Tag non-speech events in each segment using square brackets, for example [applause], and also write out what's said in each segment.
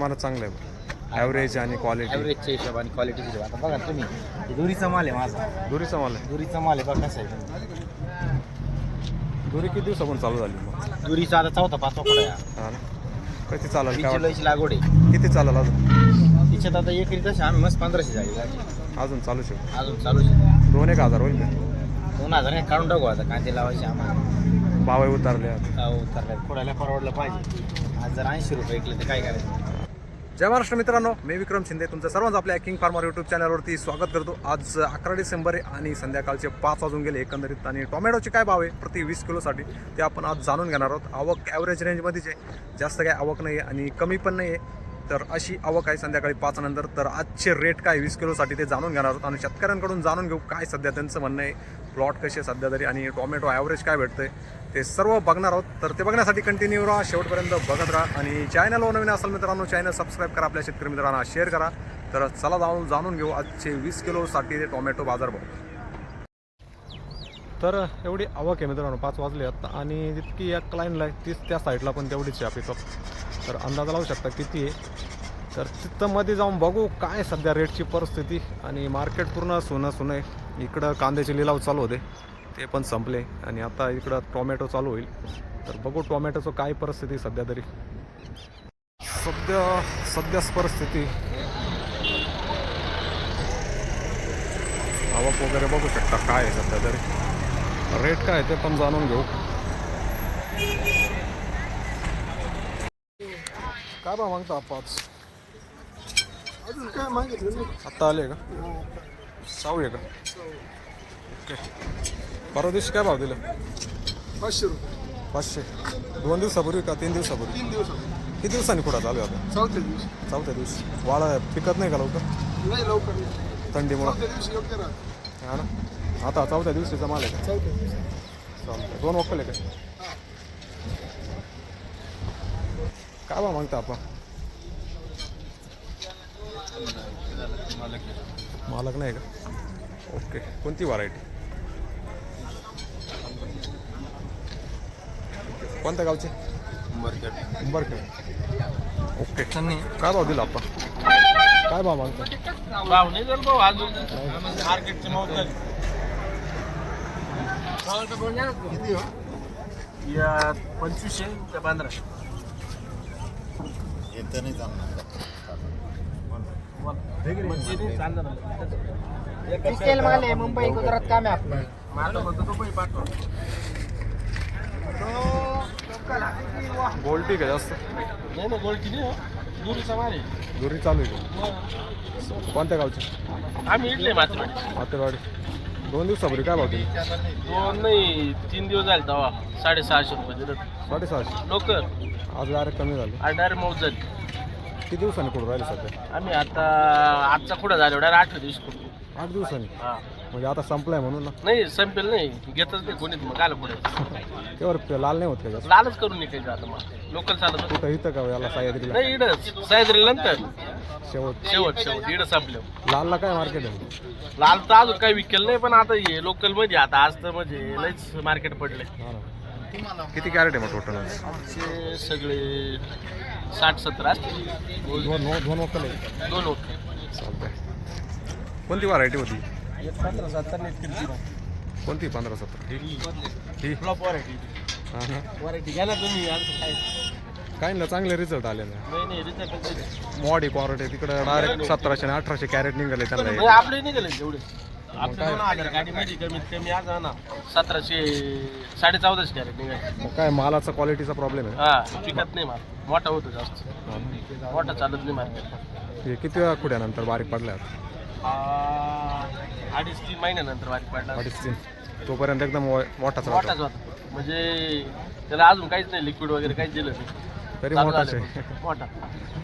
मला चांगलं आहे ॲव्हरेज आणि क्वालिटी ॲव्हरेजच्या हिशोबाने क्वालिटीच्या हिशोबाने आता बघा तुम्ही. हे दुरीचा माल आहे माझा. दुरीचा माल आहे. दुरीचा माल आहे बघा कसा आहे. दुरी किती दिवसापासून चालू झाली मग? दुरीचा आता चौथा पाचवा पडा आहे? हा ना. किती चालेल काय वाटतं? लागवड आहे. किती चालेल अजून? तिच्यात आता एक तशी आम्ही मस्त पंधराशे झाली. अजून चालू शकतो. अजून चालू आहे. दोन एक हजार होईल का? दोन हजार हे काढून टाकू आता. कांदे लावायचे आम्हाला. भावही उतारले आता. हो तर फोडायला परवडलं पाहिजे. आज जर ऐंशी रुपये ऐकले तर काय करायचं? जय महाराष्ट्र मित्रांनो मी विक्रम शिंदे. तुमचं सर्वांचं आपल्या किंग फार्मर यूट्यूब चॅनलवरती स्वागत करतो. आज अकरा डिसेंबर आहे आणि संध्याकाळचे पाच वाजून गेले. एकंदरीत आणि टोमॅटोचे काय भाव आहे? प्रति वीस किलोसाठी ते आपण आज जाणून घेणार आहोत. आवक ॲव्हरेज रेंजमध्येच आहे. जास्त काय आवक नाही आहे आणि कमी पण नाही आहे तर अशी आवक आहे संध्याकाळी पाच नंतर तर आजचे रेट काय? वीस किलोसाठी ते जाणून घेणार आहोत. आणि शेतकऱ्यांकडून जाणून घेऊ काय सध्या त्यांचं म्हणणं आहे. प्लॉट कसे सध्या तरी? आणि टोमॅटो ॲव्हरेज काय भेटतंय? ते सर्व बघणार आहोत. तर ते बघण्यासाठी कंटिन्यू राहा. शेवटपर्यंत बघत राहा. आणि चॅनलवर नवीन असेल मित्रांनो चॅनल सबस्क्राईब करा. आपल्या शेतकरी मित्रांना शेअर करा. तर चला जाऊन जाणून घेऊ आजचे वीस किलोसाठी ते टोमॅटो बाजारभाव तर एवढी आवक आहे मित्रांनो पाच वाजले आता आणि जितकी एक लाईनला आहे तीच त्या साईडला पण तेवढीच आहे पिकअप तर अंदाज लावू शकता किती आहे? तर तिथंमध्ये जाऊन बघू काय सध्या रेटची परिस्थिती आणि मार्केट पूर्ण सोनं सोनं. आहे इकडं कांद्याचे लिलाव चालू होते ते पण संपले आणि आता इकडं टोमॅटो चालू होईल. तर बघू टोमॅटोचं काय परिस्थिती सध्या तरी. सध्या सध्याच परिस्थिती. आवक वगैरे बघू शकता काय आहे सध्या तरी. रेट काय आहे ते पण जाणून घेऊ. काय बा मागता पाच अजून काय मागितलं नाही आत्ता आले का? साऊ आहे का? ओके. परवा दिवशी काय भाव दिलं? पाचशे रुपये. पाचशे. दोन दिवसापूर्वी का तीन दिवसापूर्वी? तीन दिवस किती दिवसांनी कुठं चालू आहे आता? चौथ्या दिवशी. चौथ्या दिवशी. वाळा पिकत नाही का लवकर? नाही लवकर नाही. थंडीमुळं. चौथ्या दिवशी योग्य राहत. हा ना? आता चौथ्या दिवशीचा माल आहे का? चौथ्या दिवशी. दोन वक्कल आहे का? काय बा मागता आपण? मालक नाही का? ओके. कोणती व्हरायटी कोणत्या गावचे? उंबरखेड. ओके. काय भाव दिला आपण काय भाव मागता? भाव नाही भाऊ अजून मार्केटचे किती हो? या पंचवीसशे ते पंधरा तेल माल आहे मुंबई गुजरात काम आहे आपलं. गोल्टी का जास्त. नाही ना गोल्टी नाही हो. दुरीचा माल आहे. दुरी चालू आहे. का कोणत्या गावचे? आम्ही इडले मात्र मातेवाडी दोन दिवसापूर्वी काय भाव दिली दोन नाही तीन दिवस झाले तेव्हा साडेसहाशे रुपये दिलं. साडेसहाशे. लोक आज डायरेक्ट कमी झाले. डायरेक्ट मौत झाली. किती दिवसांनी कुठं राहिले सध्या? आम्ही आता आजचा कुठं झालो डायरेक्ट आठव्या दिवशी कुठं? आठ दिवसांनी? हा. म्हणजे आता संपलाय म्हणून ना? नाही संपेल नाही. घेतच नाही कोणीच मग आलं पुढे. [laughs] त्यावर लाल नाही होत का? जास्त लालच करून निघायचं आता मग. लोकल चालत नाही. कुठं इथं का याला सह्याद्रीला? नाही इडच सायद्री नंतर. शेवट. शेवट शेवट. इडं संपलं. लालला काय मार्केट आहे? लाल तर अजून काही विकेल नाही पण आता हे लोकलमध्ये आता आज तर म्हणजे लयच मार्केट पडले हा ना. किती कॅरेट आहे मग टोटल आमचे सगळे साठ सत्तर असतील दोन दोन दोन वक्कल आहे दोन चालतंय. कोणती व्हरायटी होती? पंधरा सत्तर कोणती पंधरा सतरा? ही. फ्लॉप वरायटी हा ना वरायटी घ्या ना तुम्ही काय? काय ना चांगले रिझल्ट आले ना. नाही नाही रिझल्ट मॉडी क्वारट आहे तिकडे डायरेक्ट सतराशे आणि अठराशे कॅरेट निघाले त्यांना. नाही आपले निघाले तेवढे सतराशे साडे चौदाशे कॅरेट निघाले. मग काय मालाचा क्वालिटीचा प्रॉब्लेम आहे? हा पिकत नाही माल. मोठा होतो जास्त. मोठा चालत नाही मार्केट हे किती वेळा खुड्यानंतर बारीक पडल्या? अडीच तीन महिन्यानंतर वारी पडला. अडीच तीन. तोपर्यंत एकदम व- मोठाच राहतो. मोठाच होता. म्हणजे त्याला अजून काहीच नाही लिक्विड वगैरे काहीच दिलं नाही. तरी चालू मोठाच झालं. आहे. मोठा.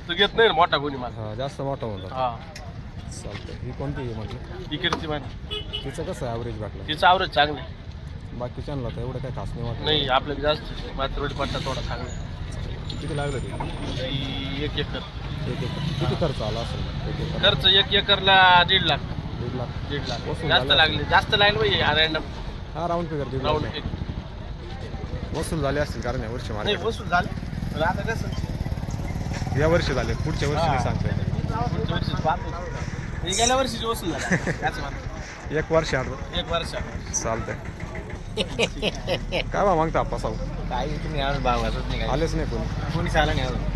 तू घेत नाही मोठा कोणी माल. हा जास्त मोठा होता हा. चालतंय. ही कोणती आहे म्हटलं? इकडची मान तिचं कसं ॲव्हरेज भेटलं तिचं आवरत चांगलं आहे. बाकीच्यांना तर एवढं काय खास नाही वाटलं नाही आपल्याला जास्त मात्र पट्टा थोडा चांगला आहे. किती लागलं ते? ती एक एकर. एक एकर. किती खर्च आला असेल एक एकर. खर्च एक एकरला दीड लाख. दीड लाख. दीड लाख. वसूल जास्त झालं लागले. जास्त लागले पाहिजे रॅन्डम हा राऊंड फिगर दीड लाख राऊंड. वसूल झाले असतील कारण या वर्षी नाही वसूल झाले. आता कसं? या वर्षी झाले. पुढच्या वर्षी नाही सांगता येत. पुढच्या वर्षी पाहतो. हे गेल्या वर्षीची वसूल झाला त्याच म्हणतो. [laughs] एक वर्ष आठ एक वर्ष. चालतंय. [laughs] काय बा मागता आप्पा साऊ काही तुम्ही आज भाव वाजत नाही आलेच नाही कोणी. कोणीच आलं नाही अजून.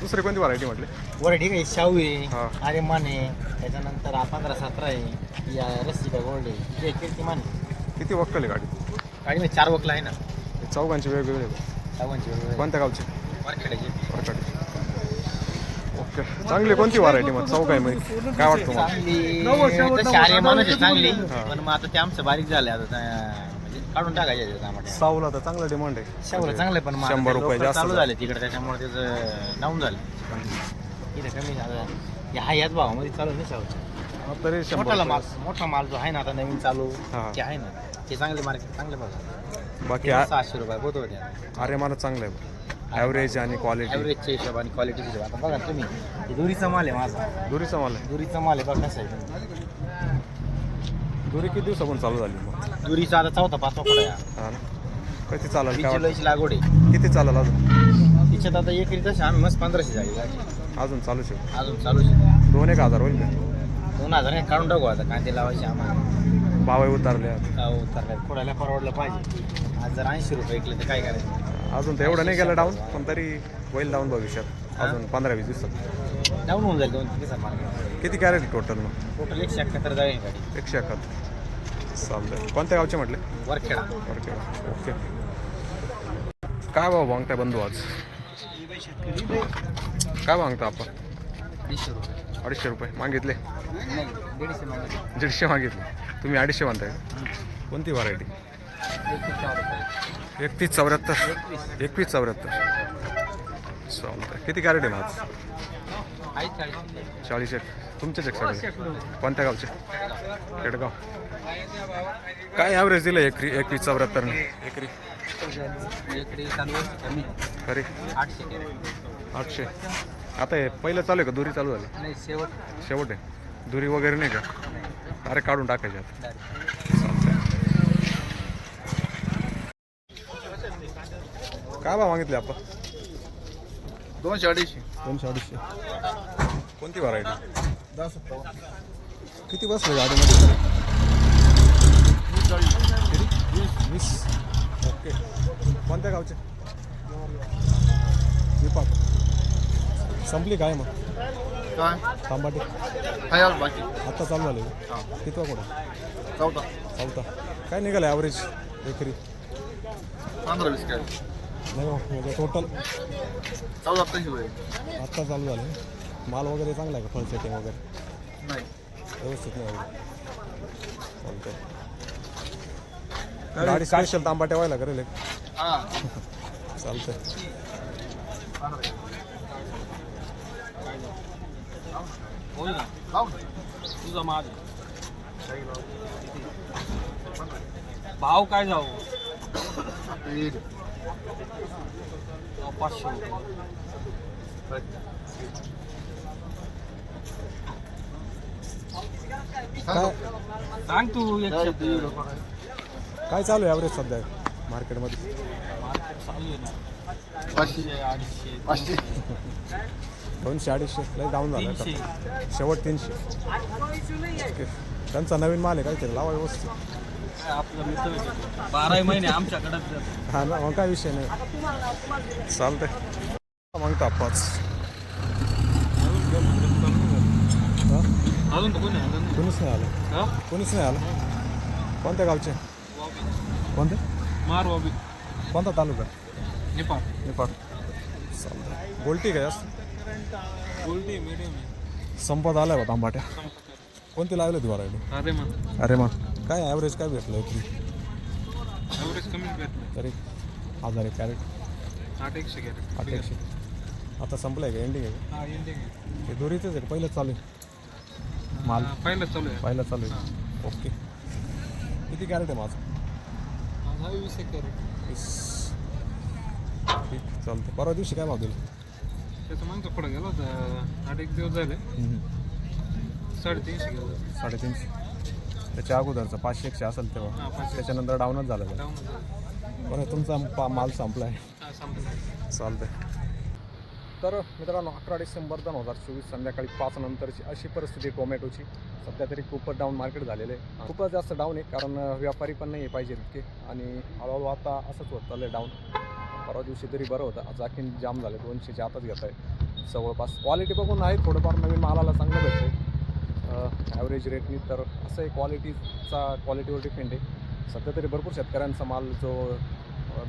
दुसरी कोणती व्हरायटी म्हटले? बरं ठीक आहे शाहू हा. आहे अरे मान आहे त्याच्यानंतर पंधरा सतरा आहे या रस्सिका गोल्ड आहे. हे कीर्तिमान आहे? किती वक्कल आहे गाडी? गाडीमध्ये चार वकला आहे ना. चौघांचे वेगवेगळे. आहेत. सावंची वगैरे कोणत्या गावचे? मार्केटाची वरकाडी ओके. चांगली कोणती व्हरायटी मग? चौक आहे मग? काय वाटतं मला चांगली. आहे हा. पण मग आता ते आमचं बारीक झालं आता त्या- म्हणजे काढून टाकायचे ते टमाटे साऊला तर चांगला डिमांड आहे. शंभर चांगलं आहे, पण मग आता शंभर ते रुपये लोकं जास्त चालू झाले. तिकडे त्याच्यामुळे त्याचं डाऊन झालं. पण इथे कमी झालं. या हा याच भावामध्ये चालू नाही शाहूचं हा, तरी शंभर मोठाला माल रुपये. मोठा माल जो आहे ना आता नवीन चालू हा. ते आहे ना. ते चांगले मार्केट चांगले बघा बाकी सहाशे रुपये बोध होते आर्यमानच चांगलं आहे. ॲव्हरेज आणि क्वालिटी ॲव्हरेजच्या हिशोबाने क्वालिटीच्या हिशोब आता बघा तुम्ही हे दुरीचा माल आहे माझा. दुरीचा माल आहे. दुरीचा माल आहे बघा कसं आहे. दुरी किती दिवसापासून चालू झाली मग? दुरीचा आता चौथा पाचवा पुढे आहे? हा ना. किती चालेल काय वीस वाटतं? जुलैची लागवड आहे. किती चालेल अजून? तिच्यात आता एकरी तशी आम्ही मस्त पंधराशे झाली. गाडी अजून चालू शकतो. अजून चालू आहे दोन एक हजार होईल का? दोन हजार नाही काढून टाकू आता कांदे लावायचे आम्हाला. भावही उतारले आता. गाव उतरलाय फोडायला परवडलं पाहिजे. आज जर ऐंशी रुपये ऐकले तर काय करायचं? अजून तर एवढं नाही गेलं डाऊन पण तरी होईल डाऊन भविष्यात. अजून पंधरा वीस दिवसात. डाऊन होऊन जाईल दोन दिवसात मार्केट. किती कॅरेट टोटल मग? टोटल एकशे एकाहत्तर जाईल गाडी. एकशे एकाहत्तर. चालतंय. कोणत्या गावचे म्हटले? वरखेडा. Okay okay. काय भाव मागताय बंधू आज? काय मागता आपण? अडीचशे रुपये. मागितले? दीडशे मागे दीडशे मागितले. तुम्ही अडीचशे म्हणताय? कोणती व्हरायटी एकतीस चौऱ्याहत्तर. एकवीस चौऱ्याहत्तर. चालतंय किती कॅरेट आहे माझ? चाळीस एक. तुमचेच एक सगळे कोणत्या गावचे? केडगाव काय ॲव्हरेज दिलं एकरी एकवीस चौऱ्याहत्तरने? एकरी. खरी. आठशे आता हे पहिलं चालू आहे का? दुरी चालू झाली? शेवट. शेवट आहे. दुरी वगैरे नाही का? अरे काढून टाकायचे आता. काय बा मागितले आपण दोनशे अडीचशे. दोनशे अडीचशे. कोणती व्हरायटी किती बसले गाडीमध्ये? वीस ओके. कोणत्या गावचे? विपाक. संपली काय मग? काय? तांबाटी. काय बाकी. आत्ता चालू झाले कितवा कुठं चौदा चौथा. काय निघालं ॲव्हरेज एकरी? पंधरा वीस काय? नाही हो, टोटल चौदा होईल आत्ता चालू झाले. माल वगैरे चांगला आहे का? फळ सेटिंग वगैरे? नाही. व्यवस्थित नाही गाडी स्पेशल तांबाट्या व्हायला करेल एक. हां. चालतंय. तुझा माझ भाव काय जाऊ? [coughs] पाचशे. काय? सांग तू एक शब्द काय चालू आहे ॲव्हरेज सध्या मार्केटमध्ये मार्केट चालू आहे ना. पाचशे. अडीचशे. पाचशे. दोनशे अडीचशे. लय डाऊन झालं तीनशे. आता शेवट तीनशे. ओके त्यांचा नवीन माल आहे काहीतरी लावा व्यवस्थित. बाराही महिने. हा ना मग काय विषय नाही. चालतंय. मागता पाच. हा? अजून कोणी. कोणीच नाही आलं? कोणीच नाही आलं? कोणत्या गावचे? कोणते? मार बाबी कोणता तालुका? नेपाळ. निपाट चालतंय. गोल्टी काय जास्त गोल्डी मिडियम संपत आलाय बा तांबाट्या कोणती लागले ती व्हरायटी अरे मग अरे मग काय ॲव्हरेज काय भेटलं एकरी ॲव्हरेज कमी भेटलं. तरी हजार एक कॅरेट आठ एकशे घ्या आठ एकशे. आता संपलं आहे का? एंडिंग आहे हा एंडिंग का हे दोरीचंच आहे का? पहिलंच चालू आहे. माल. पहिलं चालू आहे. पहिलं चालू आहे. ओके. किती कॅरेट आहे माझं? माझा वीस एक कॅरेट वीस. ठीक चालतं परवा दिवशी काय भाव दिलं? त्याचं मागचं पुढं गेलो होतं. आठ एक दिवस झाले. साडेतीनशे गेलो. साडेतीनशे. त्याच्या अगोदरचं पाचशे एकशे असेल तेव्हा. त्याच्यानंतर डाऊनच झालं बरं तुमचा पा माल संपला आहे चालतंय. तर मित्रांनो अकरा डिसेंबर दोन हजार चोवीस संध्याकाळी पाच नंतरची अशी परिस्थिती आहे टोमॅटोची. सध्या तरी खूपच डाऊन मार्केट झालेलं आहे. खूपच जास्त डाऊन आहे कारण अं, व्यापारी पण नाही आहे पाहिजे तितके आणि हळूहळू आता असंच होत चाललं आहे डाऊन परवा दिवशी तरी बरं होतं. आज आणखीन जाम झाले. दोनशेच्या आतच घेत आहे जवळपास क्वालिटी बघून आहे थोडंफार नवीन मालाला चांगलं भेटतं आहे ॲव्हरेज रेटनी तर असं एक क्वालिटीचा क्वालिटीवर डिपेंड आहे. सध्या तरी भरपूर शेतकऱ्यांचा माल जो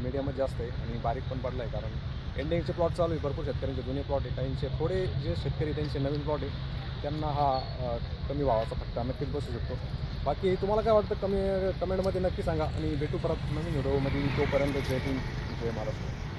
मीडियमच जास्त आहे आणि बारीक पण पडला आहे कारण एंडिंगचे प्लॉट चालू आहे भरपूर शेतकऱ्यांचे जुने प्लॉट आहे. काहींचे थोडे जे शेतकरी त्यांचे नवीन प्लॉट आहे त्यांना हा कमी भावाचा फटका नक्कीच बसू शकतो. बाकी तुम्हाला काय वाटतं? कमी कमेंटमध्ये नक्की सांगा आणि भेटू परत नवीन व्हिडिओमध्ये तोपर्यंत जय हिंद जय महाराष्ट्र